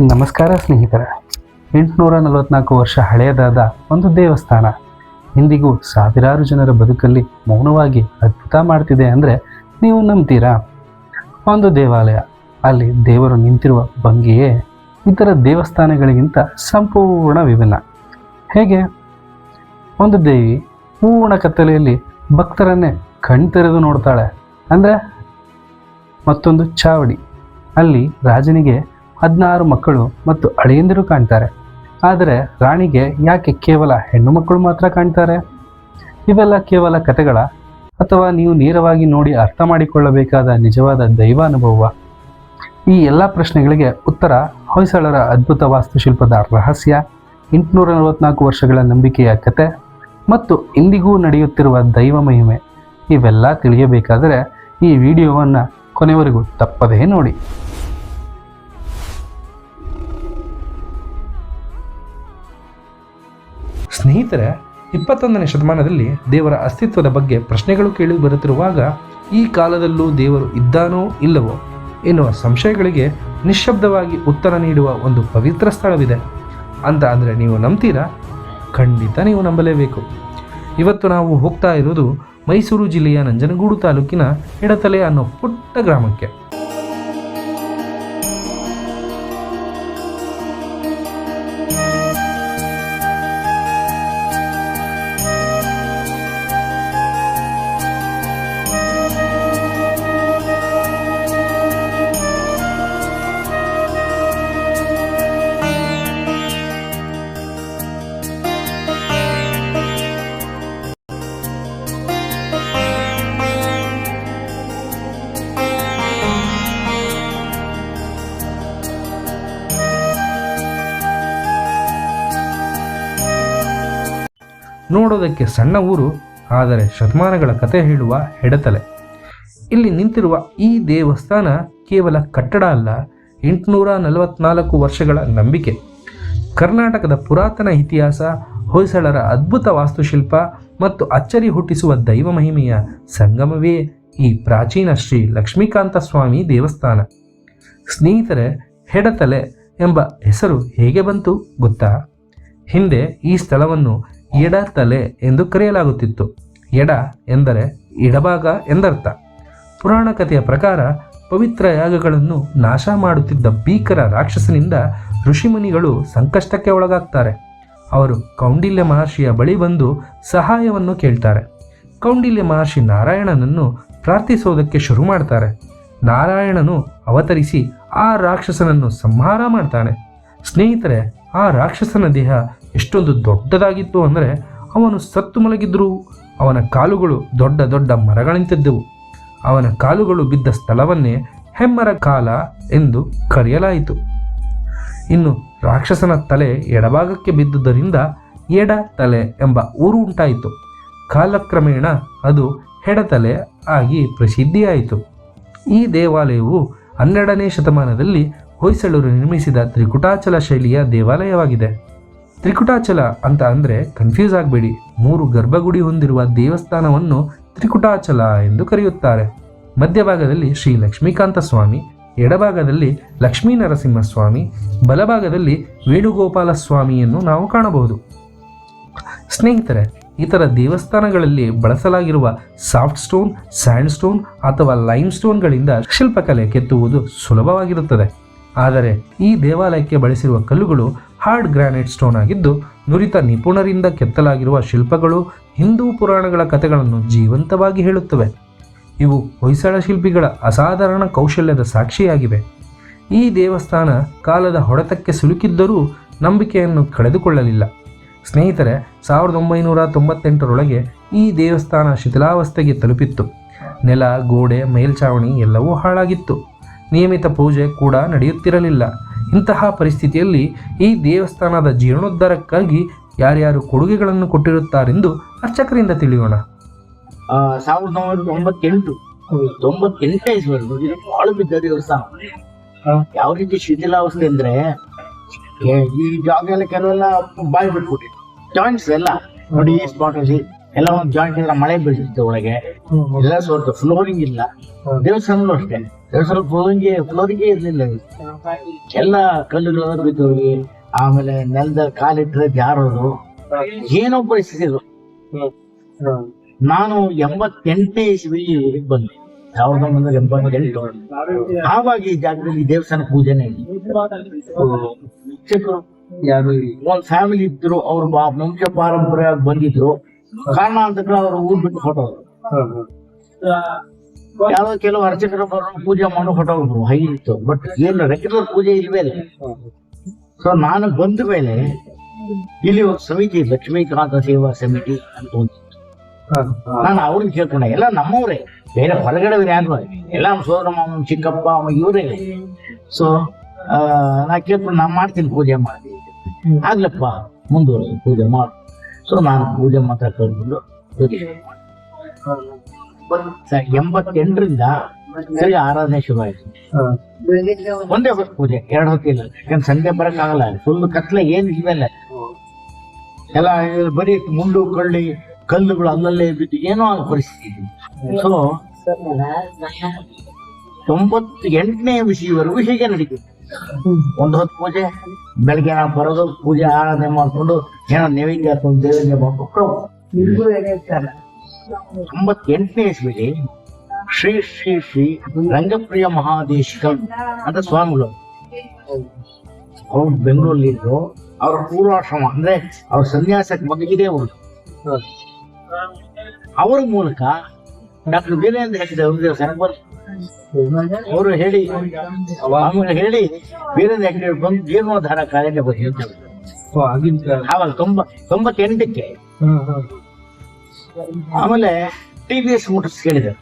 ನಮಸ್ಕಾರ ಸ್ನೇಹಿತರೆ. ಎಂಟುನೂರ ನಲವತ್ನಾಲ್ಕು ವರ್ಷ ಹಳೆಯದಾದ ಒಂದು ದೇವಸ್ಥಾನ. ಇಂದಿಗೂ ಸಾವಿರಾರು ಜನರ ಬದುಕಲ್ಲಿ ಮೌನವಾಗಿ ಅದ್ಭುತ ಮಾಡ್ತಿದೆ ಅಂದರೆ ನೀವು ನಂಬ್ತೀರಾ? ಒಂದು ದೇವಾಲಯ. ಅಲ್ಲಿ ದೇವರು ನಿಂತಿರುವ ಭಂಗಿಯೇ ಇತರ ದೇವಸ್ಥಾನಗಳಿಗಿಂತ ಸಂಪೂರ್ಣ ವಿಭಿನ್ನ. ಹೇಗೆ? ಒಂದು ದೇವಿ ಪೂರ್ಣ ಕತ್ತಲೆಯಲ್ಲಿ ಭಕ್ತರನ್ನೇ ಕಣ್ತೆರೆದು ನೋಡ್ತಾಳೆ. ಅಂದರೆ ಮತ್ತೊಂದು ಚಾವಡಿ. ಅಲ್ಲಿ ರಾಜನಿಗೆ ಹದಿನಾರು ಮಕ್ಕಳು ಮತ್ತು ಅಳಿಯಂದಿರು ಕಾಣ್ತಾರೆ. ಆದರೆ ರಾಣಿಗೆ ಯಾಕೆ ಕೇವಲ ಹೆಣ್ಣು ಮಕ್ಕಳು ಮಾತ್ರ ಕಾಣ್ತಾರೆ? ಇವೆಲ್ಲ ಕೇವಲ ಕಥೆಗಳ ಅಥವಾ ನೀವು ನೇರವಾಗಿ ನೋಡಿ ಅರ್ಥ ಮಾಡಿಕೊಳ್ಳಬೇಕಾದ ನಿಜವಾದ ದೈವಾನುಭವ ಈ ಎಲ್ಲ ಪ್ರಶ್ನೆಗಳಿಗೆ ಉತ್ತರ ಹೊಯ್ಸಳರ ಅದ್ಭುತ ವಾಸ್ತುಶಿಲ್ಪದ ರಹಸ್ಯ ಎಂಟುನೂರ ನಲವತ್ನಾಲ್ಕು ವರ್ಷಗಳ ನಂಬಿಕೆಯ ಕತೆ ಮತ್ತು ಇಂದಿಗೂ ನಡೆಯುತ್ತಿರುವ ದೈವ ಮಹಿಮೆ ಇವೆಲ್ಲ ತಿಳಿಯಬೇಕಾದರೆ ಈ ವಿಡಿಯೋವನ್ನು ಕೊನೆವರೆಗೂ ತಪ್ಪದೇ ನೋಡಿ. ಸ್ನೇಹಿತರೆ, ಇಪ್ಪತ್ತೊಂದನೇ ಶತಮಾನದಲ್ಲಿ ದೇವರ ಅಸ್ತಿತ್ವದ ಬಗ್ಗೆ ಪ್ರಶ್ನೆಗಳು ಕೇಳಿ ಬರುತ್ತಿರುವಾಗ, ಈ ಕಾಲದಲ್ಲೂ ದೇವರು ಇದ್ದಾನೋ ಇಲ್ಲವೋ ಎನ್ನುವ ಸಂಶಯಗಳಿಗೆ ನಿಶ್ಶಬ್ದವಾಗಿ ಉತ್ತರ ನೀಡುವ ಒಂದು ಪವಿತ್ರ ಸ್ಥಳವಿದೆ. ಅಂತ ಅಂದರೆ ನೀವು ನಂಬ್ತೀರಾ? ಖಂಡಿತ ನೀವು ನಂಬಲೇಬೇಕು. ಇವತ್ತು ನಾವು ಹೋಗ್ತಾ ಇರೋದು ಮೈಸೂರು ಜಿಲ್ಲೆಯ ನಂಜನಗೂಡು ತಾಲೂಕಿನ ಎಡತಲೆ ಅನ್ನೋ ಪುಟ್ಟ ಗ್ರಾಮಕ್ಕೆ. ನೋಡೋದಕ್ಕೆ ಸಣ್ಣ ಊರು, ಆದರೆ ಶತಮಾನಗಳ ಕತೆ ಹೇಳುವ ಹೆಡತಲೆ. ಇಲ್ಲಿ ನಿಂತಿರುವ ಈ ದೇವಸ್ಥಾನ ಕೇವಲ ಕಟ್ಟಡ ಅಲ್ಲ, ಎಂಟುನೂರ ನಲವತ್ನಾಲ್ಕು ವರ್ಷಗಳ ನಂಬಿಕೆ. ಕರ್ನಾಟಕದ ಪುರಾತನ ಇತಿಹಾಸ, ಹೊಯ್ಸಳರ ಅದ್ಭುತ ವಾಸ್ತುಶಿಲ್ಪ ಮತ್ತು ಅಚ್ಚರಿ ಹುಟ್ಟಿಸುವ ದೈವ ಮಹಿಮೆಯ ಸಂಗಮವೇ ಈ ಪ್ರಾಚೀನ ಶ್ರೀ ಲಕ್ಷ್ಮೀಕಾಂತ ಸ್ವಾಮಿ ದೇವಸ್ಥಾನ. ಸ್ನೇಹಿತರೆ, ಹೆಡತಲೆ ಎಂಬ ಹೆಸರು ಹೇಗೆ ಬಂತು ಗೊತ್ತಾ? ಹಿಂದೆ ಈ ಸ್ಥಳವನ್ನು ಎಡತಲೆ ಎಂದು ಕರೆಯಲಾಗುತ್ತಿತ್ತು. ಎಡ ಎಂದರೆ ಎಡಭಾಗ ಎಂದರ್ಥ. ಪುರಾಣ ಕಥೆಯ ಪ್ರಕಾರ ಪವಿತ್ರ ಯಾಗಗಳನ್ನು ನಾಶ ಮಾಡುತ್ತಿದ್ದ ಭೀಕರ ರಾಕ್ಷಸನಿಂದ ಋಷಿಮುನಿಗಳು ಸಂಕಷ್ಟಕ್ಕೆ ಒಳಗಾಗ್ತಾರೆ. ಅವರು ಕೌಂಡಿಲ್ಯ ಮಹರ್ಷಿಯ ಬಳಿ ಬಂದು ಸಹಾಯವನ್ನು ಕೇಳ್ತಾರೆ. ಕೌಂಡಿಲ್ಯ ಮಹರ್ಷಿ ನಾರಾಯಣನನ್ನು ಪ್ರಾರ್ಥಿಸೋದಕ್ಕೆ ಶುರು ಮಾಡ್ತಾರೆ. ನಾರಾಯಣನು ಅವತರಿಸಿ ಆ ರಾಕ್ಷಸನನ್ನು ಸಂಹಾರ ಮಾಡ್ತಾನೆ. ಸ್ನೇಹಿತರೆ, ಆ ರಾಕ್ಷಸನ ದೇಹ ಎಷ್ಟೊಂದು ದೊಡ್ಡದಾಗಿತ್ತು ಅಂದರೆ ಅವನು ಸತ್ತು ಮಲಗಿದ್ರೂ, ಅವನ ಕಾಲುಗಳು ದೊಡ್ಡ ದೊಡ್ಡ ಮರಗಳಂತಿದ್ದವು. ಅವನ ಕಾಲುಗಳು ಬಿದ್ದ ಸ್ಥಳವನ್ನೇ ಹೆಮ್ಮರ ಕಾಲ ಎಂದು ಕರೆಯಲಾಯಿತು. ಇನ್ನು ರಾಕ್ಷಸನ ತಲೆ ಎಡಭಾಗಕ್ಕೆ ಬಿದ್ದುದರಿಂದ ಎಡ ತಲೆ ಎಂಬ ಊರು ಉಂಟಾಯಿತು. ಕಾಲಕ್ರಮೇಣ ಅದು ಹೆಡತಲೆ ಆಗಿ ಪ್ರಸಿದ್ಧಿಯಾಯಿತು. ಈ ದೇವಾಲಯವು ಹನ್ನೆರಡನೇ ಶತಮಾನದಲ್ಲಿ ಹೊಯ್ಸಳರು ನಿರ್ಮಿಸಿದ ತ್ರಿಕುಟಾಚಲ ಶೈಲಿಯ ದೇವಾಲಯವಾಗಿದೆ. ತ್ರಿಕುಟಾಚಲ ಅಂತ ಅಂದರೆ ಕನ್ಫ್ಯೂಸ್ ಆಗಬೇಡಿ. ಮೂರು ಗರ್ಭಗುಡಿ ಹೊಂದಿರುವ ದೇವಸ್ಥಾನವನ್ನು ತ್ರಿಕುಟಾಚಲ ಎಂದು ಕರೆಯುತ್ತಾರೆ. ಮಧ್ಯಭಾಗದಲ್ಲಿ ಶ್ರೀ ಲಕ್ಷ್ಮೀಕಾಂತ ಸ್ವಾಮಿ, ಎಡಭಾಗದಲ್ಲಿ ಲಕ್ಷ್ಮೀ ನರಸಿಂಹಸ್ವಾಮಿ ಬಲಭಾಗದಲ್ಲಿ ವೇಣುಗೋಪಾಲ ಸ್ವಾಮಿಯನ್ನು ನಾವು ಕಾಣಬಹುದು. ಸ್ನೇಹಿತರೆ, ಇತರ ದೇವಸ್ಥಾನಗಳಲ್ಲಿ ಬಳಸಲಾಗಿರುವ ಸಾಫ್ಟ್ ಸ್ಟೋನ್, ಸ್ಯಾಂಡ್ ಸ್ಟೋನ್ ಅಥವಾ ಲೈಮ್ ಸ್ಟೋನ್ಗಳಿಂದ ಶಿಲ್ಪಕಲೆ ಕೆತ್ತುವುದು ಸುಲಭವಾಗಿರುತ್ತದೆ. ಆದರೆ ಈ ದೇವಾಲಯಕ್ಕೆ ಬಳಸಿರುವ ಕಲ್ಲುಗಳು ಹಾರ್ಡ್ ಗ್ರಾನೈಟ್ ಸ್ಟೋನ್ ಆಗಿದ್ದು ನುರಿತ ನಿಪುಣರಿಂದ ಕೆತ್ತಲಾಗಿರುವ ಶಿಲ್ಪಗಳು ಹಿಂದೂ ಪುರಾಣಗಳ ಕಥೆಗಳನ್ನು ಜೀವಂತವಾಗಿ ಹೇಳುತ್ತವೆ. ಇವು ಹೊಯ್ಸಳ ಶಿಲ್ಪಿಗಳ ಅಸಾಧಾರಣ ಕೌಶಲ್ಯದ ಸಾಕ್ಷಿಯಾಗಿವೆ. ಈ ದೇವಸ್ಥಾನ ಕಾಲದ ಹೊಡೆತಕ್ಕೆ ಸಿಲುಕಿದ್ದರೂ ನಂಬಿಕೆಯನ್ನು ಕಳೆದುಕೊಳ್ಳಲಿಲ್ಲ. ಸ್ನೇಹಿತರೆ, ಸಾವಿರದ ಒಂಬೈನೂರ ತೊಂಬತ್ತೆಂಟರೊಳಗೆ ಈ ದೇವಸ್ಥಾನ ಶಿಥಿಲಾವಸ್ಥೆಗೆ ತಲುಪಿತ್ತು. ನೆಲ, ಗೋಡೆ ಮೇಲ್ಛಾವಣಿ ಎಲ್ಲವೂ ಹಾಳಾಗಿತ್ತು. ನಿಯಮಿತ ಪೂಜೆ ಕೂಡ ನಡೆಯುತ್ತಿರಲಿಲ್ಲ. ಇಂತಹ ಪರಿಸ್ಥಿತಿಯಲ್ಲಿ ಈ ದೇವಸ್ಥಾನದ ಜೀರ್ಣೋದ್ಧಾರಕ್ಕಾಗಿ ಯಾರ್ಯಾರು ಕೊಡುಗೆಗಳನ್ನು ಕೊಟ್ಟಿರುತ್ತಾರೆಂದು ಅರ್ಚಕರಿಂದ ತಿಳಿಯೋಣ. ಸಾವಿರದ ಒಂಬೈನೂರ ತೊಂಬತ್ತೆಂಟು ತೊಂಬತ್ತೆಂಟೇ ಇಸ್ವಿವರೆಗೂ ಇದು ಬಹಳ ಬಿದ್ದ ದೇವಸ್ಥಾನ ಯಾವ ರೀತಿ ಶಿಥಿಲಾವಸ್ಥೆ ಅಂದ್ರೆ ಏ- ಈ ಜಾಗ ಎಲ್ಲ ಕೆಲವೆಲ್ಲ ಬಾಯಿ ಬಿಟ್ಬಿಟ್ಟಿದೆ ಜಾಯಿಂಟ್ಸ್ ಎಲ್ಲ ನೋಡಿ ಈ ಸ್ಪಾಟ್ ಅಲ್ಲಿ ಎಲ್ಲ ಒಂದು ಜಾಯಿಂಟ್ ಎಲ್ಲ ಮಳೆ ಬೀಳ್ತಿತ್ತು ಒಳಗೆ. ಎಲ್ಲ ಸೋರ್ತು ಫ್ಲೋರಿಂಗ್ ಇಲ್ಲ. ದೇವಸ್ಥಾನ ಅಷ್ಟೇ. ಸ್ವಲ್ಪ ಫ್ಲೋರಿಂಗೆ ಫ್ಲೋರಿಂಗೆ ಇರ್ಲಿಲ್ಲ. ಎಲ್ಲ ಕಲ್ಲುಗಳು ಬಿದ್ದೋಗಿ ಆಮೇಲೆ ನೆಲದ ಕಾಲಿಟ್ಟರೆ ಜಾರೋದು ಏನೋ ಪರಿಸ್ಥಿತಿ ಇದು ನಾನು ಎಂಬತ್ತೆಂಟನೇ ಇಸ್ವಿ ಊರಿಗೆ ಬಂದೆ. ಸಾವಿರದ ಒಂಬೈನೂರ ಎಂಬತ್ತೆಂಟು. ಆವಾಗ ಈ ಜಾಗದಲ್ಲಿ ದೇವಸ್ಥಾನ ಪೂಜೆನೇ ಯಾರು ಒಂದ್ ಫ್ಯಾಮಿಲಿ ಇದ್ರು, ಅವ್ರು ವಂಶ ಪಾರಂಪರ್ಯವಾಗಿ ಬಂದಿದ್ರು. ಕಾರಣ ಅಂತ ಅವ್ರ ಊರ್ ಬಿಟ್ಟು ಹೊಟ್ಟೋದ್ರು ಯಾವ್ದೋ ಕೆಲವು ಅರ್ಚಕರು ಬರೋ ಪೂಜೆ ಮಾಡೋ ಹೊಟ್ಟೋಗ್ರು ಇತ್ತು. ಬಟ್ ಏನು ರೆಗ್ಯುಲರ್ ಪೂಜೆ ಇಲ್ವೇ ಸೊ ನಾನು ಬಂದ ಮೇಲೆ ಇಲ್ಲಿ ಒಂದು ಸಮಿತಿ ಲಕ್ಷ್ಮೀಕಾಂತ ಸೇವಾ ಸಮಿತಿ ಅಂತ ಒಂದು ನಾನು ಅವ್ರನ್ನ ಕೇಳ್ಕೊಂಡೆ, ಎಲ್ಲ ನಮ್ಮವರೇ, ಬೇರೆ ಹೊರಗಡೆ ಯಾರು ಎಲ್ಲ ಸೋದರ ಮಾಮ, ಚಿಕ್ಕಪ್ಪ ಇವರೇ ಸೊ ನಾ ಕೇಳ್ಕೊಂಡು ನಾನು ಮಾಡ್ತೀನಿ ಪೂಜೆ ಮಾಡಿ. ಆಗ್ಲಪ್ಪ ಮುಂದುವರೆದು ಪೂಜೆ ಮಾಡು. ಸೊ ನಾನು ಪೂಜೆ ಮಾತ್ರ ಪೂಜೆ ಪೂಜೆ ಎಂಬತ್ತೆಂಟರಿಂದ ಸರಿ ಆರಾಧನೆ ಶುರು ಆಯ್ತು ಒಂದೇ ಹೊತ್ತು ಪೂಜೆ ಎರಡು ಹೊತ್ತಿಲ್ಲ. ಯಾಕಂದ್ರೆ ಸಂಜೆ ಬರಕ್ಕಾಗಲ್ಲ ಫುಲ್ ಕತ್ಲೆ ಏನ್ ಇಲ್ವಲ್ಲ ಎಲ್ಲ ಬರೀ ಮುಂಡು ಕಳ್ಳಿ ಕಲ್ಲುಗಳು ಅಲ್ಲಲ್ಲೇ ಬಿದ್ದು ಏನೋ ಆಗೋ ಪರಿಸ್ಥಿತಿ ಸೊ ತೊಂಬತ್ತು ಎಂಟನೇ ವಿಷಯವರೆಗೂ ಹೀಗೆ ನಡೀತಿತ್ತು. ಒಂದ್ ಹೊತ್ತು ಪೂಜೆ ಬೆಳಗ್ಗೆ ನಾವು ಬರೋದು ಪೂಜೆ ಆರಾಧನೆ ಮಾಡ್ಕೊಂಡು ಏನೋ ನೈವೇದ್ಯ ಹಾಕೊಂಡು ದೇವರಿಗೆ ಮಾಡ್ಕೊಂಡು ತೊಂಬತ್ತೆಂಟನೇ ಇಸ್ವಿಲಿ ಶ್ರೀ ಶ್ರೀ ಶ್ರೀ ರಂಗಪ್ರಿಯ ಮಹಾದೇಶಿಕಂ ಅಂತ ಸ್ವಾಮಿಗಳು. ಅವ್ರು ಬೆಂಗಳೂರಲ್ಲಿ ಇದ್ರು ಅವ್ರ ಪೂರ್ವಾಶ್ರಮ ಅಂದ್ರೆ ಅವ್ರ ಸನ್ಯಾಸಕ್ಕೆ ಬಗ್ಗೆ ಅವರು ಅವ್ರ ಮೂಲಕ ಡಾಕ್ಟರ್ ವೀರೇಂದ್ರ ಹೆಗ್ಡೆ ಬಂದ್ರು. ಅವರು ಹೇಳಿ ಹೇಳಿ ವೀರೇಂದ್ರ ಹೆಗ್ಡೆ ಬಂದು ಜೀರ್ಣೋದ್ಧಾರ ಕಾರ್ಯ ಬಗ್ಗೆ ಹೇಳ್ತಾರೆ ಆವಾಗ ತೊಂಬ ತೊಂಬತ್ತೆಂಟಕ್ಕೆ ಆಮೇಲೆ ಟಿ ವಿ ಎಸ್ ಮೋಟರ್ಸ್ ಕೇಳಿದೆ.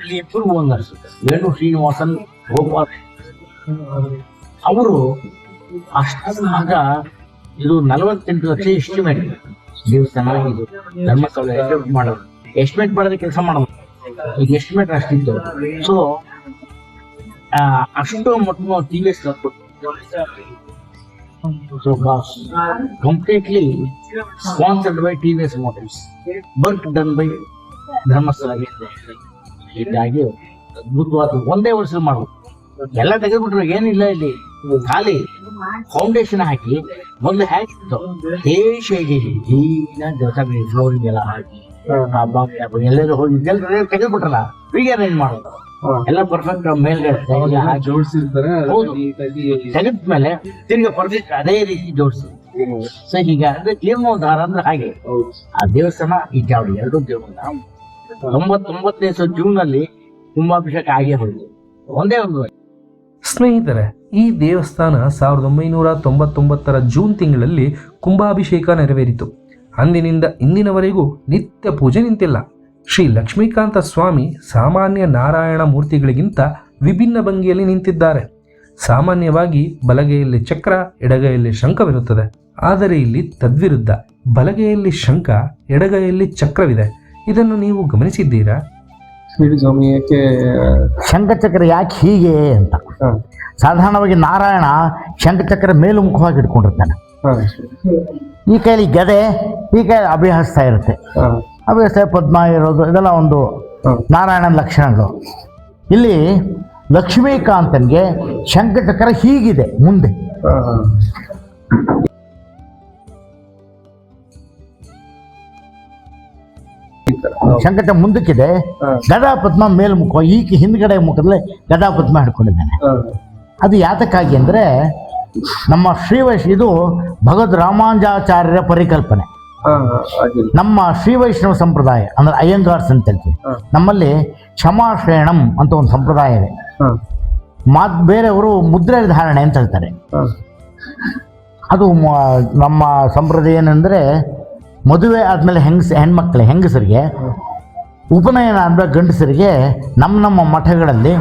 ಇಲ್ಲಿ ಇಬ್ಬರು ಓನರ್ಸ್ ವೇಣು ಶ್ರೀನಿವಾಸನ್ ಗೋಪಾಲ್. ಅವರು ಅಷ್ಟಾಗ ಇದು ನಲವತ್ತೆಂಟು ಲಕ್ಷ ಎಸ್ಟಿಮೇಟ್ ದೇವಸ್ಥಾನ ಇದು ಧರ್ಮಸ್ಥಳ ಎಸ್ಟಿಮೇಟ್ ಮಾಡೋದು ಎಸ್ಟಿಮೇಟ್ ಮಾಡೋದು ಕೆಲಸ ಮಾಡೋದು ಈಗ ಎಸ್ಟಿಮೇಟ್ ಅಷ್ಟಿತ್ತು. ಸೊ ಅಷ್ಟು ಮೊಟ್ಟ T V S by T V S motors work done by Dharmasthala ಹೀಗಾಗಿ ಅದ್ಭುತವಾದ ಒಂದೇ ವರ್ಷ ಮಾಡ್ಬೋದು ಎಲ್ಲ ತೆಗೆದ್ಬಿಟ್ರು ಏನಿಲ್ಲ ಇಲ್ಲಿ. ಖಾಲಿ ಫೌಂಡೇಶನ್ ಹಾಕಿ ಮೊದಲು ಹ್ಯಾಕ್ ದೇಶ ಈಗಿನ ಜೊತೆಗೆ ಫ್ಲೋರಿಂಗ್ ಎಲ್ಲ ಹಾಕಿ. ಎಲ್ಲರೂ ಹೋಗಿ ಎಲ್ಲರೂ ತೆಗೆದ್ಬಿಟ್ರಲ್ಲ ಈಗ ಏನ್ ಮಾಡೋದು ಎಲ್ಲ ಪರ್ಫೆಕ್ಟ್ ಮೇಲ್ಗಡೆ ಜೋಡಿಸಿರ್ತಾರೆ ತೆಗೆದ್ಮೇಲೆ ಮೇಲೆ ತಿರ್ಗಿ ಪರ್ಫೆಕ್ಟ್ ಅದೇ ರೀತಿ ಜೋಡಿಸಿ ಸೊ ಈಗ ಅಂದ್ರೆ ಜೀರ್ಣೋದ್ಧಾರ ಅಂದ್ರೆ ಹಾಗೆ ಆ ದೇವಸ್ಥಾನ ಈ ಜಾವಡಿ ಎರಡು ದೇವಸ್ಥಾನ ತೊಂಬತ್ತೊಂಬತ್ತನೇ ಸೊ ಜೂನ್ ಅಲ್ಲಿ ಕುಂಭಾಭಿಷೇಕ ಆಗೇ ಹೋಗಿದೆ ಒಂದೇ ಒಂದು ಸ್ನೇಹಿತರೆ, ಈ ದೇವಸ್ಥಾನ ಸಾವಿರದ ಒಂಬೈನೂರ ತೊಂಬತ್ತೊಂಬತ್ತರ ಜೂನ್ ತಿಂಗಳಲ್ಲಿ ಕುಂಭಾಭಿಷೇಕ ನೆರವೇರಿತು. ಅಂದಿನಿಂದ ಇಂದಿನವರೆಗೂ ನಿತ್ಯ ಪೂಜೆ ನಿಂತಿಲ್ಲ. ಶ್ರೀ ಲಕ್ಷ್ಮೀಕಾಂತ ಸ್ವಾಮಿ ಸಾಮಾನ್ಯ ನಾರಾಯಣ ಮೂರ್ತಿಗಳಿಗಿಂತ ವಿಭಿನ್ನ ಭಂಗಿಯಲ್ಲಿ ನಿಂತಿದ್ದಾರೆ. ಸಾಮಾನ್ಯವಾಗಿ ಬಲಗೈಯಲ್ಲಿ ಚಕ್ರ ಎಡಗೈಯಲ್ಲಿ ಶಂಖವಿರುತ್ತದೆ. ಆದರೆ ಇಲ್ಲಿ ತದ್ವಿರುದ್ಧ ಬಲಗೈಯಲ್ಲಿ ಶಂಖ ಎಡಗೈಯಲ್ಲಿ ಚಕ್ರವಿದೆ. ಇದನ್ನು ನೀವು ಗಮನಿಸಿದ್ದೀರಾ? ಸ್ವಾಮಿ ಯಾಕೆ ಶಂಖಚಕ್ರ ಯಾಕೆ ಹೀಗೆ ಅಂತ. ಸಾಧಾರಣವಾಗಿ ನಾರಾಯಣ ಶಂಖಚಕ್ರ ಮೇಲುಮುಖವಾಗಿ ಇಟ್ಕೊಂಡಿರ್ತಾನೆ. ಈ ಕೈಲಿ ಗದೆ ಈ ಕೈ ಅಭ್ಯಾಸ ಇರುತ್ತೆ. ಅಭ್ಯಾಸ ಪದ್ಮ ಇರೋದು ಇದೆಲ್ಲ ಒಂದು ನಾರಾಯಣನ ಲಕ್ಷಣಗಳು. ಇಲ್ಲಿ ಲಕ್ಷ್ಮೀಕಾಂತನ್ಗೆ ಶಂಕಟಕರ ಹೀಗಿದೆ ಮುಂದೆ. ಶಂಕಟ ಮುಂದಕ್ಕಿದೆ. ಗದಾ ಪದ್ಮ ಮೇಲ್ಮುಖ ಈಕೆ ಹಿಂದ್ಗಡೆ ಮುಖದಲ್ಲಿ ಗದಾ ಪದ್ಮ ಹಿಡ್ಕೊಂಡಿದ್ದಾನೆ. ಅದು ಯಾತಕ್ಕಾಗಿ ಅಂದರೆ ನಮ್ಮ ಶ್ರೀವೈಶ್ ಇದು ಭಗವದ್ ರಾಮಾನುಜಾಚಾರ್ಯರ ಪರಿಕಲ್ಪನೆ. ನಮ್ಮ ಶ್ರೀ ವೈಷ್ಣವ ಸಂಪ್ರದಾಯ ಅಂದ್ರೆ ಅಯ್ಯಂಗಾರ್ಸ್ ಅಂತ ಹೇಳ್ತೀವಿ. ನಮ್ಮಲ್ಲಿ ಕ್ಷಮಾಶ್ರಯಣಂ ಅಂತ ಒಂದು ಸಂಪ್ರದಾಯ ಇದೆ. ಮಾತ್ ಬೇರೆಯವರು ಮುದ್ರೆ ಧಾರಣೆ ಅಂತ ಹೇಳ್ತಾರೆ. ಅದು ನಮ್ಮ ಸಂಪ್ರದಾಯ ಏನಂದ್ರೆ ಮದುವೆ ಆದ್ಮೇಲೆ ಹೆಂಗಸ ಹೆಣ್ಮಕ್ಳು ಹೆಂಗಸರಿಗೆ ಉಪನಯನ ಆದ್ಮೇಲೆ ಗಂಡಸರಿಗೆ ನಮ್ಮ ನಮ್ಮ ಮಠಗಳಲ್ಲಿ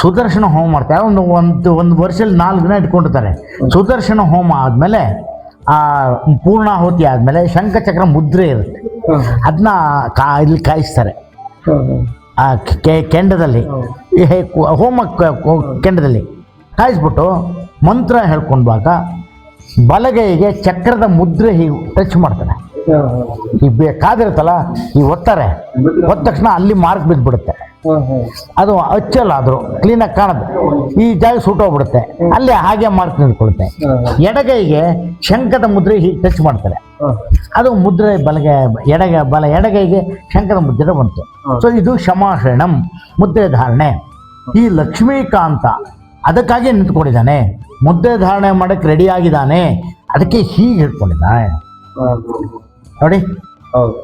ಸುದರ್ಶನ ಹೋಮ ಮಾಡ್ತಾರೆ ಒಂದು ಒಂದು ಒಂದು ವರ್ಷದಲ್ಲಿ ನಾಲ್ಕು ದಿನ ಇಟ್ಕೊಂಡಿರ್ತಾರೆ. ಸುದರ್ಶನ ಹೋಮ ಆದಮೇಲೆ ಆ ಪೂರ್ಣಾಹುತಿ ಆದಮೇಲೆ ಶಂಖಚಕ್ರ ಮುದ್ರೆ ಇರುತ್ತೆ. ಅದನ್ನ ಕಾ ಇಲ್ಲಿ ಕಾಯಿಸ್ತಾರೆ. ಆ ಕೆಂಡದಲ್ಲಿ. ಹೋಮ ಕೆಂಡದಲ್ಲಿ ಕಾಯಿಸ್ಬಿಟ್ಟು ಮಂತ್ರ ಹೇಳ್ಕೊಂಡಾಗ ಬಲಗೈಗೆ ಚಕ್ರದ ಮುದ್ರೆ ಹೀಗೆ ಟಚ್ ಮಾಡ್ತಾರೆ. ಈ ಬೇಕಾದಿರುತ್ತಲ್ಲ ಈ ಒತ್ತಾರೆ ಒತ್ತ ತಕ್ಷಣ ಅಲ್ಲಿ ಮಾರ್ಕ್ ಬಿದ್ದುಬಿಡುತ್ತೆ. ಅದು ಹಚ್ಚಲ್ಲ ಆದರೂ ಕ್ಲೀನಾಗಿ ಕಾಣುತ್ತೆ ಈ ಜಾಗ ಸುಟ್ಟೋಗ್ಬಿಡುತ್ತೆ ಅಲ್ಲಿ ಹಾಗೆ ಮಾರ್ಕ್ ನಿಂತ್ಕೊಳುತ್ತೆ ಎಡಗೈಗೆ ಶಂಕದ ಮುದ್ರೆ ಹೀಗೆ ಟಚ್ ಮಾಡ್ತಾರೆ. ಅದು ಮುದ್ರೆ ಬಲಗೆ ಎಡಗ ಬಲ ಎಡಗೈಗೆ ಶಂಕದ ಮುದ್ರೆ ಬಂತು. ಸೊ ಇದು ಶಮಾಶರಣಂ ಮುದ್ರೆ ಧಾರಣೆ. ಈ ಲಕ್ಷ್ಮೀಕಾಂತ ಅದಕ್ಕಾಗಿ ನಿಂತ್ಕೊಂಡಿದ್ದಾನೆ. ಮುದ್ರೆ ಧಾರಣೆ ಮಾಡಕ್ಕೆ ರೆಡಿ ಆಗಿದ್ದಾನೆ. ಅದಕ್ಕೆ ಹೀಗೆ ಹಿಡ್ಕೊಂಡಿದ್ದಾನೆ ನೋಡಿ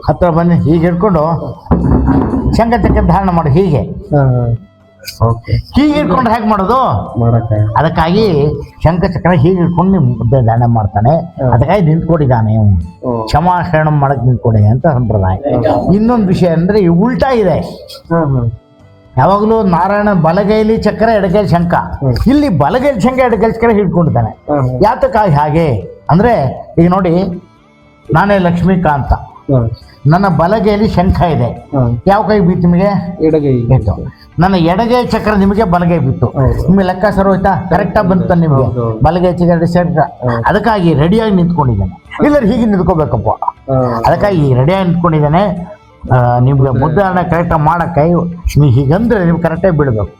ಹತ್ರ ಬನ್ನಿ ಹೀಗೆ ಹಿಡ್ಕೊಂಡು ಶಂಕ ಚಕ್ರ ಧಾರಣ ಮಾಡು ಹೀಗೆ. ಹೀಗೆ ಇಟ್ಕೊಂಡು ಹೇಗೆ ಮಾಡೋದು? ಅದಕ್ಕಾಗಿ ಶಂಕ ಚಕ್ರ ಹೀಗೆ ಇಟ್ಕೊಂಡು ನಿಮ್ಮ ಮುದ್ದೆ ದಾನ ಮಾಡ್ತಾನೆ. ಅದಕ್ಕಾಗಿ ನಿಂತ್ಕೊಂಡಿದ್ದಾನೆ ಕ್ಷಮಾ ಕ್ಷಮಾಶರಣ ಮಾಡಕ್ ನಿಂತ್ಕೊಡಿ ಅಂತ ಸಂಪ್ರದಾಯ. ಇನ್ನೊಂದು ವಿಷಯ ಅಂದ್ರೆ ಈ ಉಲ್ಟಾ ಇದೆ. ಯಾವಾಗಲೂ ನಾರಾಯಣ ಬಲಗೈಲಿ ಚಕ್ರ ಎಡಗೈಲಿ ಶಂಕ. ಇಲ್ಲಿ ಬಲಗೈಲಿ ಶಂಕ ಎಡಗೈಲಿ ಚಕ್ರ ಹಿಡ್ಕೊಂಡಿದ್ದಾನೆ. ಯಾತಕ್ಕಾಗಿ ಹಾಗೆ? ಅಂದ್ರೆ ಈಗ ನೋಡಿ ನಾನೇ ಲಕ್ಷ್ಮೀಕಾಂತ. ನನ್ನ ಬಲಗೈಯಲ್ಲಿ ಶಂಖ ಇದೆ. ಯಾವ ಕೈ ಬಿತ್ತು ನಿಮಗೆ? ಎಡಗೈ. ಬಿತ್ತು. ನನ್ನ ಎಡಗೈ ಚಕ್ರ ನಿಮಗೆ ಬಲಗೈ ಬಿತ್ತು. ನಿಮಗೆ ಲೆಕ್ಕ ಸರ್ ಹೋಯ್ತಾ? ಕರೆಕ್ಟಾಗಿ ಬಂತ ನಿಮಗೆ. ಬಲಗೈ ಚಕ್ರ ಚಕ್ರ. ಅದಕ್ಕಾಗಿ ರೆಡಿಯಾಗಿ ನಿಂತ್ಕೊಂಡಿದ್ದಾನೆ. ಇಲ್ಲ ಹೀಗೆ ನಿಂತ್ಕೋಬೇಕಪ್ಪ. ಅದಕ್ಕಾಗಿ ರೆಡಿಯಾಗಿ ನಿಂತ್ಕೊಂಡಿದ್ದಾನೆ. ನಿಮ್ಗೆ ಮುದ್ರಣೆ ಕರೆಕ್ಟಾಗಿ ಮಾಡಕ್ಕೆ ನೀವು ಹೀಗಂದ್ರೆ ನೀವು ಕರೆಕ್ಟಾಗಿ ಬಿಡಬೇಕು.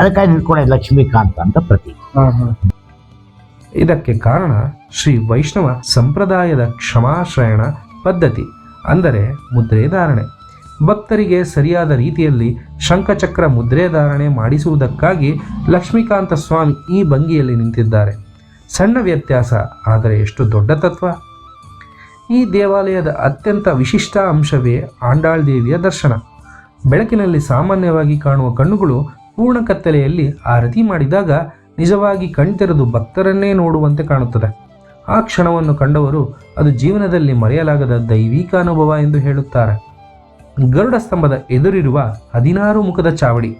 ಅದಕ್ಕಾಗಿ ನಿಂತ್ಕೊಂಡಿದ್ದೆ ಲಕ್ಷ್ಮೀಕಾಂತ ಅಂತ ಪ್ರತಿ. ಇದಕ್ಕೆ ಕಾರಣ ಶ್ರೀ ವೈಷ್ಣವ ಸಂಪ್ರದಾಯದ ಕ್ಷಮಾಶ್ರಯಣ ಪದ್ಧತಿ, ಅಂದರೆ ಮುದ್ರೆ ಧಾರಣೆ. ಭಕ್ತರಿಗೆ ಸರಿಯಾದ ರೀತಿಯಲ್ಲಿ ಶಂಖಚಕ್ರ ಮುದ್ರೆ ಧಾರಣೆ ಮಾಡಿಸುವುದಕ್ಕಾಗಿ ಲಕ್ಷ್ಮೀಕಾಂತ ಸ್ವಾಮಿ ಈ ಭಂಗಿಯಲ್ಲಿ ನಿಂತಿದ್ದಾರೆ. ಸಣ್ಣ ವ್ಯತ್ಯಾಸ, ಆದರೆ ಎಷ್ಟು ದೊಡ್ಡ ತತ್ವ? ಈ ದೇವಾಲಯದ ಅತ್ಯಂತ ವಿಶಿಷ್ಟ ಅಂಶವೇ ಆಂಡಾಳ್ ದೇವಿಯ ದರ್ಶನ. ಬೆಳಕಿನಲ್ಲಿ ಸಾಮಾನ್ಯವಾಗಿ ಕಾಣುವ ಕಣ್ಣುಗಳು ಪೂರ್ಣ ಕತ್ತಲೆಯಲ್ಲಿ ಆರತಿ ಮಾಡಿದಾಗ ನಿಜವಾಗಿ ಕಣ್ತೆರೆದು ಭಕ್ತರನ್ನೇ ನೋಡುವಂತೆ ಕಾಣುತ್ತದೆ. ಆ ಕ್ಷಣವನ್ನು ಕಂಡವರು ಅದು ಜೀವನದಲ್ಲಿ ಮರೆಯಲಾಗದ ದೈವಿಕ ಅನುಭವ ಎಂದು ಹೇಳುತ್ತಾರೆ. ಗರುಡ ಸ್ತಂಭದ ಎದುರಿರುವ ಹದಿನಾರು ಮುಖದ ಚಾವಡಿ,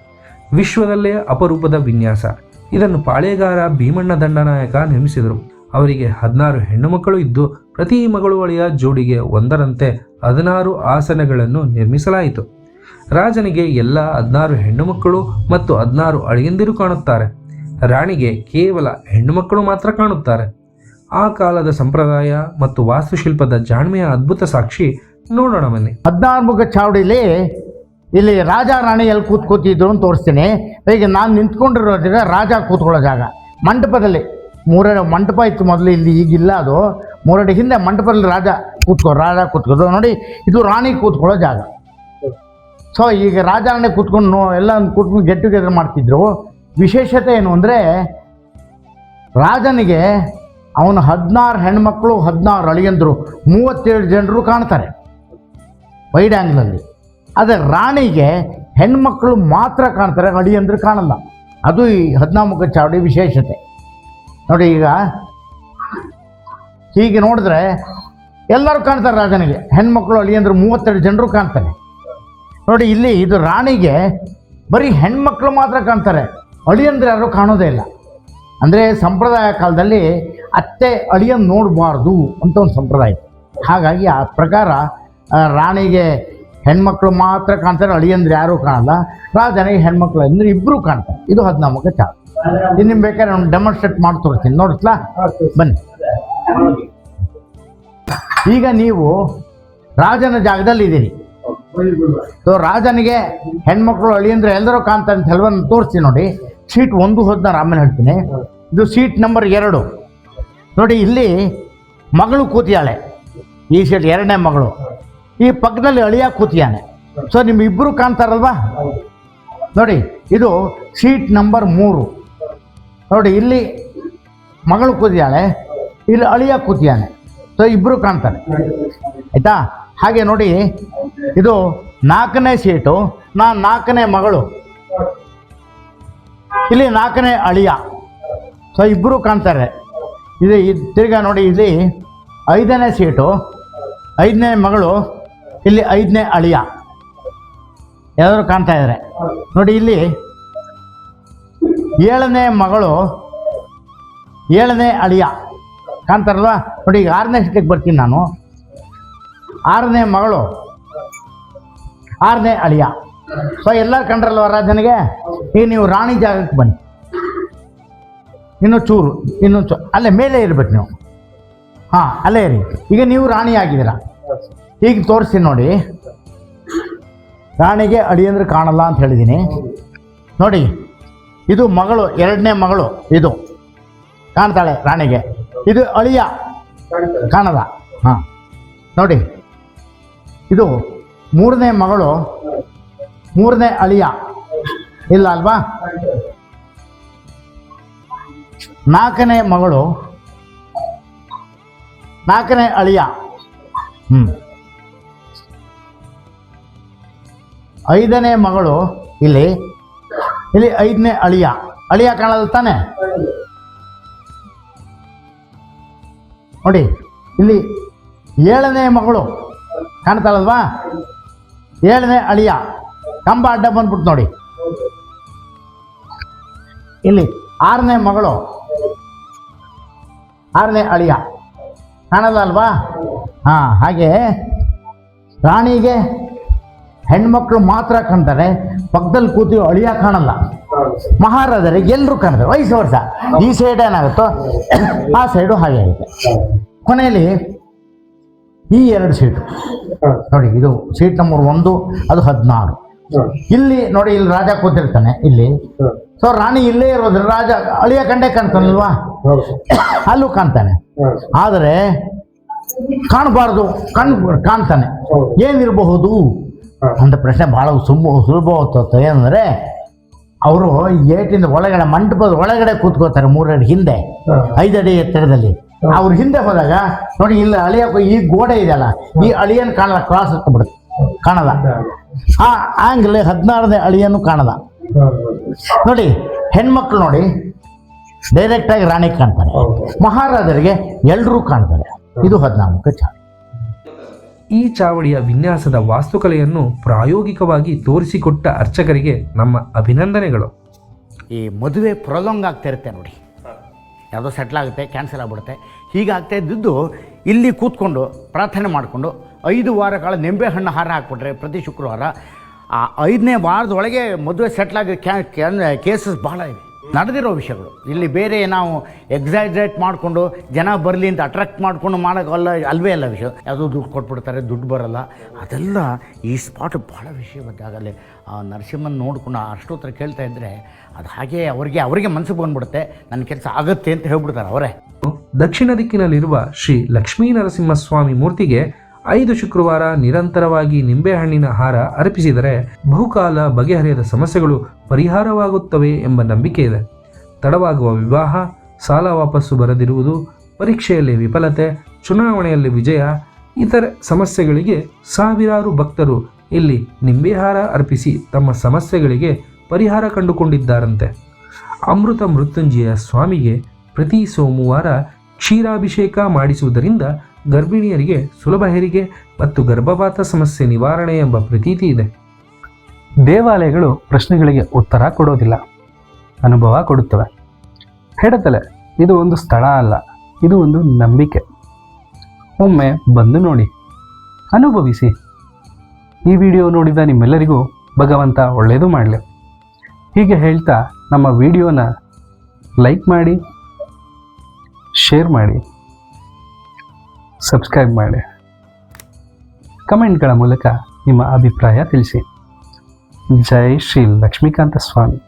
ವಿಶ್ವದಲ್ಲೇ ಅಪರೂಪದ ವಿನ್ಯಾಸ. ಇದನ್ನು ಪಾಳೇಗಾರ ಭೀಮಣ್ಣ ದಂಡನಾಯಕ ನಿರ್ಮಿಸಿದರು. ಅವರಿಗೆ ಹದಿನಾರು ಹೆಣ್ಣು ಮಕ್ಕಳು ಇದ್ದು, ಪ್ರತಿ ಮಗಳು ಜೋಡಿಗೆ ಒಂದರಂತೆ ಹದಿನಾರು ಆಸನಗಳನ್ನು ನಿರ್ಮಿಸಲಾಯಿತು. ರಾಜನಿಗೆ ಎಲ್ಲ ಹದಿನಾರು ಹೆಣ್ಣು ಮಕ್ಕಳು ಮತ್ತು ಹದಿನಾರು ಅಳಿಯಂದಿರು ಕಾಣುತ್ತಾರೆ. ರಾಣಿಗೆ ಕೇವಲ ಹೆಣ್ಣುಮಕ್ಕಳು ಮಾತ್ರ ಕಾಣುತ್ತಾರೆ. ಆ ಕಾಲದ ಸಂಪ್ರದಾಯ ಮತ್ತು ವಾಸ್ತುಶಿಲ್ಪದ ಜಾಣ್ಮೆಯ ಅದ್ಭುತ ಸಾಕ್ಷಿ ನೋಡೋಣ ಬನ್ನಿ. ಹದಿನಾರು ಮುಖ ಚಾವಡಿಲಿ ಇಲ್ಲಿ ರಾಜ ರಾಣಿ ಎಲ್ಲಿ ಕೂತ್ಕೋತಿದ್ರು ಅಂತ ತೋರಿಸ್ತೀನಿ. ಈಗ ನಾನು ನಿಂತ್ಕೊಂಡಿರೋ ಜಾಗ ರಾಜ ಕೂತ್ಕೊಳ್ಳೋ ಜಾಗ. ಮಂಟಪದಲ್ಲಿ ಮೂರಡಿ ಮಂಟಪ ಇತ್ತು ಮೊದಲು, ಇಲ್ಲಿ ಈಗಿಲ್ಲ ಅದು. ಮೂರಡಿ ಹಿಂದೆ ಮಂಟಪದಲ್ಲಿ ರಾಜ ಕೂತ್ಕೋ, ರಾಜ ಕೂತ್ಕೋದು ನೋಡಿ, ಇದು ರಾಣಿ ಕೂತ್ಕೊಳ್ಳೋ ಜಾಗ. ಸೊ ಈಗ ರಾಜ ರಾಣಿ ಕೂತ್ಕೊಂಡು ಎಲ್ಲ ಕೂತ್ಕೊಂಡು ಗೆಟ್ ಟುಗೆದರ್ ಮಾಡ್ತಿದ್ರು. ವಿಶೇಷತೆ ಏನು ಅಂದರೆ ರಾಜನಿಗೆ ಅವನು ಹದಿನಾರು ಹೆಣ್ಮಕ್ಳು ಹದಿನಾರು ಅಳಿಯಂದರು, ಮೂವತ್ತೇಳು ಜನರು ಕಾಣ್ತಾರೆ. ವೈಡ್ ಆ್ಯಂಗ್ಲಲ್ಲಿ ಆದರೆ ರಾಣಿಗೆ ಹೆಣ್ಮಕ್ಳು ಮಾತ್ರ ಕಾಣ್ತಾರೆ, ಅಳಿಯಂದ್ರೆ ಕಾಣಲ್ಲ. ಅದು ಈ ಹದಿನಾಮುಖ ಚಾವಡಿ ವಿಶೇಷತೆ. ನೋಡಿ ಈಗ, ಹೀಗೆ ನೋಡಿದ್ರೆ ಎಲ್ಲರೂ ಕಾಣ್ತಾರೆ ರಾಜನಿಗೆ. ಹೆಣ್ಮಕ್ಳು, ಅಳಿಯಂದ್ರೆ ಮೂವತ್ತೆರಡು ಜನರು ಕಾಣ್ತಾರೆ. ನೋಡಿ ಇಲ್ಲಿ ಇದು ರಾಣಿಗೆ ಬರೀ ಹೆಣ್ಮಕ್ಳು ಮಾತ್ರ ಕಾಣ್ತಾರೆ. ಅಳಿಯಂದ್ರೆ ಯಾರು ಕಾಣೋದೇ ಇಲ್ಲ. ಅಂದರೆ ಸಂಪ್ರದಾಯ ಕಾಲದಲ್ಲಿ ಅತ್ತೆ ಅಳಿಯನ್ನು ನೋಡಬಾರ್ದು ಅಂತ ಒಂದು ಸಂಪ್ರದಾಯ. ಹಾಗಾಗಿ ಆ ಪ್ರಕಾರ ರಾಣಿಗೆ ಹೆಣ್ಮಕ್ಳು ಮಾತ್ರ ಕಾಣ್ತಾರೆ ಅಳಿಯಂದ್ರೆ ಯಾರೂ ಕಾಣಲ್ಲ. ರಾಜನಿಗೆ ಹೆಣ್ಮಕ್ಳು ಅಂದ್ರೆ ಇಬ್ಬರೂ ಕಾಣ್ತಾರೆ. ಇದು ಹದಿನಾಮಕ ಚಾರ್ ಇನ್ನು ನಿಮ್ಗೆ ಬೇಕಾದ್ರೆ ನಾನು ಡೆಮಾನ್ಸ್ಟ್ರೇಟ್ ಮಾಡಿ ತೋರಿಸ್ತೀನಿ. ನೋಡಿಸ್ಲಾ ಬನ್ನಿ. ಈಗ ನೀವು ರಾಜನ ಜಾಗದಲ್ಲಿ ಇದ್ದೀರಿ. ಸೊ ರಾಜನಿಗೆ ಹೆಣ್ಮಕ್ಳು ಅಳಿಯಂದ್ರೆ ಎಲ್ಲರೂ ಕಾಣ್ತಾರೆ ಅಂತ ಹೆಲ್ವನ್ ತೋರಿಸ್ತೀನಿ ನೋಡಿ. ಸೀಟ್ ಒಂದು ಹೋದ್ನ ಆಮೇಲೆ ಹೇಳ್ತೀನಿ. ಇದು ಸೀಟ್ ನಂಬರ್ ಎರಡು. ನೋಡಿ, ಇಲ್ಲಿ ಮಗಳು ಕೂತಿಯಾಳೆ. ಈ ಸೀಟ್ ಎರಡನೇ ಮಗಳು. ಈ ಪಕ್ಕದಲ್ಲಿ ಅಳಿಯ ಕೂತಿಯಾನೆ. ಸೊ ನಿಮ್ಮಿಬ್ಬರು ಕಾಣ್ತಾರಲ್ವಾ? ನೋಡಿ, ಇದು ಸೀಟ್ ನಂಬರ್ ಮೂರು. ನೋಡಿ, ಇಲ್ಲಿ ಮಗಳು ಕೂತಿಯಾಳೆ, ಇಲ್ಲಿ ಅಳಿಯ ಕೂತಿಯಾನೆ. ಸೊ ಇಬ್ಬರು ಕಾಣ್ತಾರೆ. ಆಯಿತಾ? ಹಾಗೆ ನೋಡಿ, ಇದು ನಾಲ್ಕನೇ ಸೀಟು ನಾ ನಾಲ್ಕನೇ ಮಗಳು. ಇಲ್ಲಿ ನಾಲ್ಕನೇ ಅಳಿಯ. ಸೊ ಇಬ್ಬರು ಕಾಣ್ತಾರೆ. ಇದು ಇದ್- ತಿರ್ಗಾ ನೋಡಿ, ಇಲ್ಲಿ ಐದನೇ ಸೀಟು, ಐದನೇ ಮಗಳು, ಇಲ್ಲಿ ಐದನೇ ಅಳಿಯ. ಯಾವ್ದಾದ್ರು ಕಾಣ್ತಾ ಇದ್ದಾರೆ ನೋಡಿ, ಇಲ್ಲಿ ಏಳನೇ ಮಗಳು, ಏಳನೇ ಅಳಿಯ. ಕಾಣ್ತಾರಲ್ವ? ನೋಡಿ, ಈಗ ಆರನೇ ಸೀಟಿಗೆ ಬರ್ತೀನಿ ನಾನು. ಆರನೇ ಮಗಳು, ಆರನೇ ಅಳಿಯ. ಸೊ ಎಲ್ಲರೂ ಕಂಡ್ರಲ್ವ ರಾಜನಿಗೆ ಈಗ ನೀವು ರಾಣಿ ಜಾಗಕ್ಕೆ ಬನ್ನಿ. ಇನ್ನೊಂದು ಚೂರು ಇನ್ನೊಂದು ಚೂ, ಅಲ್ಲೇ ಮೇಲೆ ಇರ್ಬೇಕು ನೀವು. ಹಾಂ, ಅಲ್ಲೇ ಇರಿ. ಈಗ ನೀವು ರಾಣಿ ಆಗಿದ್ದೀರಾ? ಈಗ ತೋರಿಸಿ ನೋಡಿ. ರಾಣಿಗೆ ಅಳಿಯಂದ್ರೆ ಕಾಣಲ್ಲ ಅಂತ ಹೇಳಿದ್ದೀನಿ. ನೋಡಿ, ಇದು ಮಗಳು, ಎರಡನೇ ಮಗಳು ಇದು. ಕಾಣ್ತಾಳೆ ರಾಣಿಗೆ. ಇದು ಅಳಿಯ. ಕಾಣದ. ಹಾಂ. ನೋಡಿ, ಇದು ಮೂರನೇ ಮಗಳು, ಮೂರನೇ ಅಳಿಯ. ಇಲ್ಲ ಅಲ್ವಾ? ನಾಲ್ಕನೇ ಮಗಳು, ನಾಲ್ಕನೇ ಅಳಿಯ. ಹ್ಞೂ ಐದನೇ ಮಗಳು ಇಲ್ಲಿ ಇಲ್ಲಿ ಐದನೇ ಅಳಿಯ. ಅಳಿಯ ಕಾಣಲ್ಲ ತಾನೆ? ನೋಡಿ, ಇಲ್ಲಿ ಏಳನೇ ಮಗಳು ಕಾಣ್ತಾಳಲ್ವಾ ಏಳನೇ ಅಳಿಯ. ಕಂಬ ಅಡ್ಡ ಬಂದ್ಬಿಟ್ಟು ನೋಡಿ. ಇಲ್ಲಿ ಆರನೇ ಮಗಳು. ಆರನೇ ಅಳಿಯ. ಕಾಣಲ್ಲ ಹಾಂ, ಹಾಗೆ ರಾಣಿಗೆ ಹೆಣ್ಮಕ್ಳು ಮಾತ್ರ ಕಾಣ್ತಾರೆ ಪಕ್ಕದಲ್ಲಿ ಕೂತು ಅಳಿಯ ಕಾಣಲ್ಲ. ಮಹಾರಾಜರಿಗೆ ಎಲ್ಲರೂ ಕಾಣ್ತಾರೆ ವಯಸ್ಸು ವರ್ಷ. ಈ ಸೈಡ್ ಏನಾಗುತ್ತೋ ಆ ಸೈಡು ಹಾಗೆ ಆಗುತ್ತೆ. ಕೊನೆಯಲ್ಲಿ ಈ ಎರಡು ಸೀಟು ನೋಡಿ, ಇದು ಸೀಟ್ ನಂಬರ್ ಒಂದು, ಅದು ಹದಿನಾರು. ಇಲ್ಲಿ ನೋಡಿ, ಇಲ್ಲಿ ರಾಜ ಕೂತಿರ್ತಾನೆ. ಇಲ್ಲಿ ಸೊ ರಾಣಿ ಇಲ್ಲೇ ಇರೋದ್ರ ರಾಜ ಅಳಿಯ ಕಂಡೇ ಕಾಣ್ತಾನಲ್ವಾ? ಅಲ್ಲೂ ಕಾಣ್ತಾನೆ. ಆದರೆ ಕಾಣಬಾರ್ದು ಕಣ್ ಕಾಣ್ತಾನೆ. ಏನಿರಬಹುದು? ಅಂತ ಪ್ರಶ್ನೆ ಬಹಳ ಸುಮ್ಮ ಸುಲಭವಾಗ್ತದೆ ಏನಂದ್ರೆ ಅವರು ಏಟಿಂದ ಒಳಗಡೆ ಮಂಟಪದ ಒಳಗಡೆ ಕೂತ್ಕೋತಾರೆ ಮೂರಡಿ ಹಿಂದೆ ಐದಡಿ ಎತ್ತರದಲ್ಲಿ. ಅವ್ರ ಹಿಂದೆ ಹೋದಾಗ ನೋಡಿ ಇಲ್ಲಿ ಅಳಿಯ ಈ ಗೋಡೆ ಇದೆಯಲ್ಲ ಈ ಅಳಿಯನ್ ಕಾಣಲ್ಲ ಕ್ರಾಸ್ ಹತ್ಕೊಂಡ್ಬಿಡುತ್ತೆ ಕಾಣಲ್ಲ. ಆ ಆಂಗ್ಲೆ ಹದಿನಾರನೇ ಅಳಿಯನ್ನು ಕಾಣಲ್ಲ. ನೋಡಿ ಹೆಣ್ಮಕ್ಳು ನೋಡಿ ಡೈರೆಕ್ಟ್ ಆಗಿ ರಾಣಿ ಕಾಣ್ತಾರೆ. ಮಹಾರಾಜರಿಗೆ ಎಲ್ಲರೂ ಕಾಣ್ತಾರೆ. ಇದು ಹದಿನಾಲ್ಕು ಚಾವಡಿ. ಈ ಚಾವಡಿಯ ವಿನ್ಯಾಸದ ವಾಸ್ತುಕಲೆಯನ್ನು ಪ್ರಾಯೋಗಿಕವಾಗಿ ತೋರಿಸಿಕೊಟ್ಟ ಅರ್ಚಕರಿಗೆ ನಮ್ಮ ಅಭಿನಂದನೆಗಳು. ಈ ಮದುವೆ ಪ್ರೊಲಾಂಗ್ ಆಗ್ತಾ ಇರುತ್ತೆ ನೋಡಿ. ಯಾವುದೋ ಸೆಟ್ಲ್ ಆಗುತ್ತೆ ಕ್ಯಾನ್ಸಲ್ ಆಗ್ಬಿಡುತ್ತೆ. ಹೀಗಾಗ್ತಾ ಇದ್ದಿದ್ದು ಇಲ್ಲಿ ಕೂತ್ಕೊಂಡು ಪ್ರಾರ್ಥನೆ ಮಾಡಿಕೊಂಡು ಐದು ವಾರ ಕಾಲ ನಿಂಬೆಹಣ್ಣು ಹಾರ ಹಾಕ್ಬಿಟ್ರೆ ಪ್ರತಿ ಶುಕ್ರವಾರ ಆ ಐದನೇ ವಾರದೊಳಗೆ ಮದುವೆ ಸೆಟ್ಲಾಗಿ ಕೇಸಸ್ ಭಾಳ ಇವೆ. ನಡೆದಿರೋ ವಿಷಯಗಳು. ಇಲ್ಲಿ ಬೇರೆ ನಾವು ಎಕ್ಸೈಟ್ರೇಟ್ ಮಾಡಿಕೊಂಡು, ಜನ ಬರಲಿ ಅಂತ ಅಟ್ರಾಕ್ಟ್ ಮಾಡಿಕೊಂಡು ಮಾಡೋಕ್ಕಲ್ಲ ಅಲ್ವೇ ಅಲ್ಲ ವಿಷಯ. ಯಾವುದೋ ದುಡ್ಡು ಕೊಟ್ಬಿಡ್ತಾರೆ, ದುಡ್ಡು ಬರಲ್ಲ. ಅದೆಲ್ಲ ಈ ಸ್ಪಾಟ್ ಭಾಳ ವಿಷಯ ಆಗಲ್ಲಿ ಆ ನರಸಿಂಹನ ನೋಡಿಕೊಂಡು ಅಷ್ಟೋತ್ರ ಕೇಳ್ತಾ ಇದ್ದರೆ ಅದು ಹಾಗೆ ಅವರಿಗೆ ಅವರಿಗೆ ಮನಸ್ಸಿಗೆ ಬಂದ್ಬಿಡುತ್ತೆ. ನನ್ನ ಕೆಲಸ ಆಗುತ್ತೆ ಅಂತ ಹೇಳ್ಬಿಡ್ತಾರೆ ಅವರೇ. ದಕ್ಷಿಣ ದಿಕ್ಕಿನಲ್ಲಿರುವ ಶ್ರೀ ಲಕ್ಷ್ಮೀ ನರಸಿಂಹಸ್ವಾಮಿ ಮೂರ್ತಿಗೆ ಐದು ಶುಕ್ರವಾರ ನಿರಂತರವಾಗಿ ನಿಂಬೆಹಣ್ಣಿನ ಹಾರ ಅರ್ಪಿಸಿದರೆ ಬಹುಕಾಲ ಬಗೆಹರಿಯದ ಸಮಸ್ಯೆಗಳು ಪರಿಹಾರವಾಗುತ್ತವೆ ಎಂಬ ನಂಬಿಕೆ ಇದೆ. ತಡವಾಗುವ ವಿವಾಹ, ಸಾಲ ವಾಪಸ್ಸು ಬರದಿರುವುದು, ಪರೀಕ್ಷೆಯಲ್ಲಿ ವಿಫಲತೆ, ಚುನಾವಣೆಯಲ್ಲಿ ವಿಜಯ, ಇತರೆ ಸಮಸ್ಯೆಗಳಿಗೆ ಸಾವಿರಾರು ಭಕ್ತರು ಇಲ್ಲಿ ನಿಂಬೆಹಾರ ಅರ್ಪಿಸಿ ತಮ್ಮ ಸಮಸ್ಯೆಗಳಿಗೆ ಪರಿಹಾರ ಕಂಡುಕೊಂಡಿದ್ದಾರಂತೆ. ಅಮೃತ ಮೃತ್ಯುಂಜಯ ಸ್ವಾಮಿಗೆ ಪ್ರತಿ ಸೋಮವಾರ ಕ್ಷೀರಾಭಿಷೇಕ ಮಾಡಿಸುವುದರಿಂದ ಗರ್ಭಿಣಿಯರಿಗೆ ಸುಲಭ ಹೆರಿಗೆ ಮತ್ತು ಗರ್ಭಪಾತ ಸಮಸ್ಯೆ ನಿವಾರಣೆ ಎಂಬ ಪ್ರತೀತಿ ಇದೆ. ದೇವಾಲಯಗಳು ಪ್ರಶ್ನೆಗಳಿಗೆ ಉತ್ತರ ಕೊಡೋದಿಲ್ಲ, ಅನುಭವ ಕೊಡುತ್ತವೆ. ಹೇಳುತ್ತಲೆ, ಇದು ಒಂದು ಸ್ಥಳ ಅಲ್ಲ, ಇದು ಒಂದು ನಂಬಿಕೆ. ಒಮ್ಮೆ ಬಂದು ನೋಡಿ, ಅನುಭವಿಸಿ. ಈ ವಿಡಿಯೋ ನೋಡಿದ ನಿಮ್ಮೆಲ್ಲರಿಗೂ ಭಗವಂತ ಒಳ್ಳೆಯದು ಮಾಡಲಿ. ಹೀಗೆ ಹೇಳ್ತಾ ನಮ್ಮ ವಿಡಿಯೋನ ಲೈಕ್ ಮಾಡಿ, ಶೇರ್ ಮಾಡಿ. ಸಬ್ಸ್ಕ್ರೈಬ್ ಮಾಡಿ. ಕಮೆಂಟ್ಗಳ ಮೂಲಕ ನಿಮ್ಮ ಅಭಿಪ್ರಾಯ ತಿಳಿಸಿ. ಜೈ ಶ್ರೀ ಲಕ್ಷ್ಮೀಕಾಂತ ಸ್ವಾಮಿ.